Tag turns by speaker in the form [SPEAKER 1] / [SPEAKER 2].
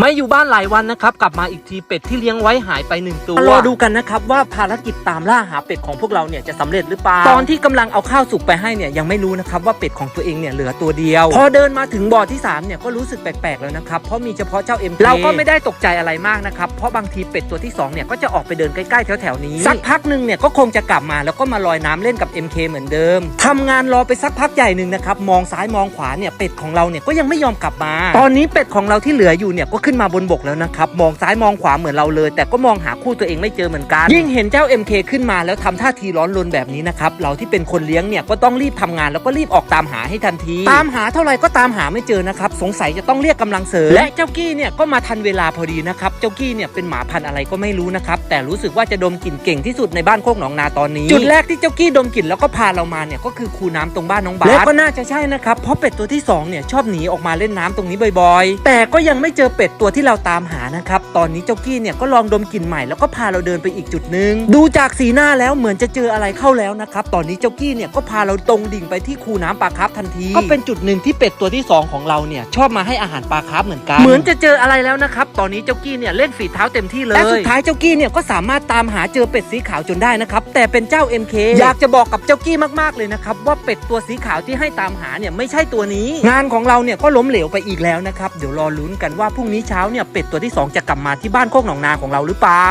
[SPEAKER 1] ไม่อยู่บ้านหลายวันนะครับ กลับมาอีกทีเป็ดที่เลี้ยงไว้หายไปหนึ่งตัว
[SPEAKER 2] รอดูกันนะครับ ว่าภารกิจตามล่าหาเป็ดของพวกเราเนี่ยจะสำเร็จหรือเปล่าตอนที่กำลังเอาข้าวสุกไปให้เนี่ยยังไม่รู้นะครับว่าเป็ดของตัวเองเนี่ยเหลือตัวเดียว พอเดินมาถึงบ่อที่สามเนี่ยก็รู้สึกแปลกๆแล้วนะครับเพราะมีเฉพาะเจ้าเอ็มเราก็ไม่ได้ตกใจอะไรมากนะครับเพราะบางทีเป็ดตัวที่สองเนี่ยก็จะออกไปเดินใกล้ๆแถวๆนี้สักพักหนึ่งเนี่ยก็คงจะกลับมาแล้วก็มาลอยน้ำเล่นกับ MK เหมือนเดิมทำงานรอไปสักพักใหญ่หนึ่งนะครับมองซ้ายมองขวาเนี่ยเป็ดของเราเนี่ยก็ยังไม่ยอมกลับมา ตอนนี้เป็ดของเราที่เหลืออยู่เนี่ยก็ขึ้นมาบนบกแล้วนะครับ มองซ้ายมองขวาเหมือนเราเลย แต่ก็มองหาคู่ตัวเองไม่เจอเหมือนกัน ยิ่งเห็นเจ้า MK ขึ้นมาแล้วทำท่าทีร้อนรนแบบนี้นะครับ เราที่เป็นคนเลี้ยงเนี่ยก็ต้องรีบทำงานแล้วก็รีบออกตามหาให้ทันที ตามหาเท่าไหร่ก็ตามหาไม่เจอนะครับ สงสัยจะต้องเรียกกำลังเสริม และเจ้ากี้เนี่ยก็มาทันเวลาพอดีนะครับ เจ้ากี้เนี่ยเป็นหมาพันธุ์อะไรก็ไม่รู้นะครับ แต่รู้สึกว่าจะดมกลิ่นเก่งที่สุดในบ้านโคกหนองนาตอนนี้ จุดแรกที่เจ้ากี้ดมกลิ่นแล้วก็พาเรามาเนี่ยก็คือคูน้ำตรงบ้านน้องบาสและก็น่าจะใช่นะครับเพราะเป็ดตัวที่สองเนี่ยชอบหนีออกมาเล่นน้ำตรงนี้บ่อย ๆ แต่ก็ยังไม่เจอเป็ดตัวที่เราตามหานะครับ ตอนนี้เจ้ากี้เนี่ยก็ลองดมกลิ่นใหม่แล้วก็พาเราเดินไปอีกจุดหนึ่งดูจากสีหน้าแล้วเหมือนจะเจออะไรเข้าแล้วนะครับ ตอนนี้เจ้ากี้เนี่ยก็พาเราตรงดิ่งไปที่คูน้ำปลาคาร์ฟทันที ก็เป็นจุดหนึ่งที่เป็ดตัวที่สองของเราเนี่ยชอบมาให้อาหารปลาคาร์ฟเหมือนกัน เหมือนจะเจออะไรแล้วนะครับ ตอนนี้เจ้ากี้เนี่ยเล่นฝีเท้าเต็มที่เลย และสุดท้ายเจ้ากี้เนี่ยก็สามารถตามหาเจอเป็ดสีขาวจนได้นะครับ แต่เป็นเจ้า MK อยากจะบอกกับเจ้ากี้มากๆเลยนะครับว่าเป็ดตัวสีขาวที่ให้ตามหาเนี่ยไม่ใช่ตัวนี้ งานของเราเนี่ยก็ล้มเหลวไปอีกแล้วนะครับเดี๋ยวรอลุ้นกันว่าพรุ่งนี้นี้เช้าเนี่ยเป็ดตัวที่สองจะกลับมาที่บ้านโคกหนองนาของเราหรือเปล่า